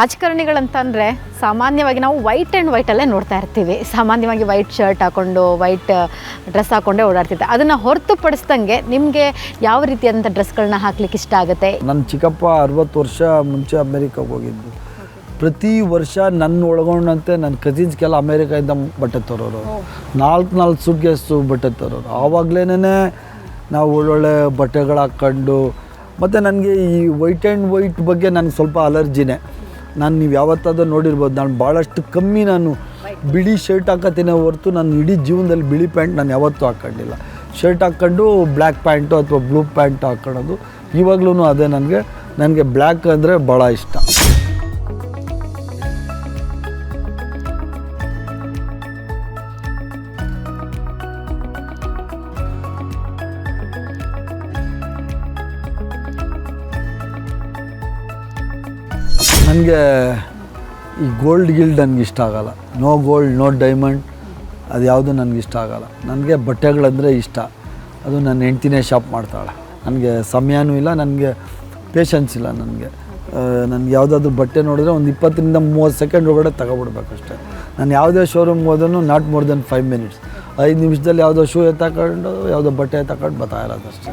ರಾಜಕಾರಣಿಗಳಂತಂದರೆ ಸಾಮಾನ್ಯವಾಗಿ ನಾವು white and ವೈಟಲ್ಲೇ ನೋಡ್ತಾ ಇರ್ತೀವಿ. ಸಾಮಾನ್ಯವಾಗಿ ವೈಟ್ ಶರ್ಟ್ ಹಾಕ್ಕೊಂಡು ವೈಟ್ ಡ್ರೆಸ್ ಹಾಕ್ಕೊಂಡೇ ಓಡಾಡ್ತಿದ್ದೆ ಅದನ್ನು ಹೊರತುಪಡಿಸ್ದಂಗೆ ನಿಮಗೆ ಯಾವ ರೀತಿಯಾದಂಥ ಡ್ರೆಸ್ಗಳನ್ನ ಹಾಕ್ಲಿಕ್ಕೆ ಇಷ್ಟ ಆಗುತ್ತೆ? ನನ್ನ ಚಿಕ್ಕಪ್ಪ ಅರವತ್ತು ವರ್ಷ ಮುಂಚೆ ಅಮೇರಿಕಾಗೆ ಹೋಗಿದ್ದು. ಪ್ರತಿ ವರ್ಷ ನನ್ನ ಒಳಗೊಂಡಂತೆ ನನ್ನ ಕಸಿನ್ಸ್ಗೆಲ್ಲ ಅಮೇರಿಕಾಯಿಂದ ಬಟ್ಟೆ ತರೋರು. ನಾಲ್ಕು ನಾಲ್ಕು ಸೂಟ್ ಕೇಸು ಬಟ್ಟೆ ತರೋರು. ಆವಾಗಲೇ ನಾವು ಒಳ್ಳೊಳ್ಳೆ ಬಟ್ಟೆಗಳು ಹಾಕ್ಕೊಂಡು ಮತ್ತು ನನಗೆ ಈ ವೈಟ್ ಆ್ಯಂಡ್ ವೈಟ್ ಬಗ್ಗೆ ನನಗೆ ಸ್ವಲ್ಪ ಅಲರ್ಜಿನೇ ನಾನು ನೀವು ಯಾವತ್ತಾದ್ರೂ ನೋಡಿರ್ಬೋದು, ನಾನು ಭಾಳಷ್ಟು ಕಮ್ಮಿ ನಾನು ಬಿಳಿ ಶರ್ಟ್ ಹಾಕತ್ತೀನಿ ಹೊರತು ನಾನು ಇಡೀ ಜೀವನದಲ್ಲಿ ಬಿಳಿ ಪ್ಯಾಂಟ್ ನಾನು ಯಾವತ್ತೂ ಹಾಕೊಂಡಿಲ್ಲ. ಶರ್ಟ್ ಹಾಕ್ಕೊಂಡು ಬ್ಲ್ಯಾಕ್ ಪ್ಯಾಂಟು ಅಥವಾ ಬ್ಲೂ ಪ್ಯಾಂಟ್ ಹಾಕ್ಕೊಳ್ಳೋದು ಇವಾಗಲೂ ಅದೇ ನನಗೆ. ನನಗೆ ಬ್ಲ್ಯಾಕ್ ಅಂದರೆ ಭಾಳ ಇಷ್ಟ. ನನಗೆ ಈ ಗೋಲ್ಡ್ ಗಿಲ್ಡ್ ನನಗೆ ಇಷ್ಟ ಆಗಲ್ಲ. ನೋ ಗೋಲ್ಡ್ ನೋ ಡೈಮಂಡ್ ಅದು ಯಾವುದು ನನಗೆ ಇಷ್ಟ ಆಗಲ್ಲ. ನನಗೆ ಬಟ್ಟೆಗಳಂದರೆ ಇಷ್ಟ. ಅದು ನನ್ನ ಹೆಂಡ್ತಿನೇ ಶಾಪ್ ಮಾಡ್ತಾಳೆ. ನನಗೆ ಸಮಯನೂ ಇಲ್ಲ, ನನಗೆ ಪೇಷನ್ಸ್ ಇಲ್ಲ ನನಗೆ. ನನಗೆ ಯಾವುದಾದ್ರು ಬಟ್ಟೆ ನೋಡಿದ್ರೆ ಒಂದು ಇಪ್ಪತ್ತರಿಂದ ಮೂವತ್ತು ಸೆಕೆಂಡ್ ಒಳಗಡೆ ತಗೊಬಿಡ್ಬೇಕಷ್ಟೆ. ನಾನು ಯಾವುದೇ ಶೋರೂಮ್ ಹೋದ್ರೂ not more than five minutes ಐದು ನಿಮಿಷದಲ್ಲಿ ಯಾವುದೋ ಶೂ ಎತ್ತಾಕೊಂಡು, ಯಾವುದೋ ಬಟ್ಟೆ ಎತ್ತಾಕೊಂಡು ಬರ್ತಾ ಇರೋದಷ್ಟೇ.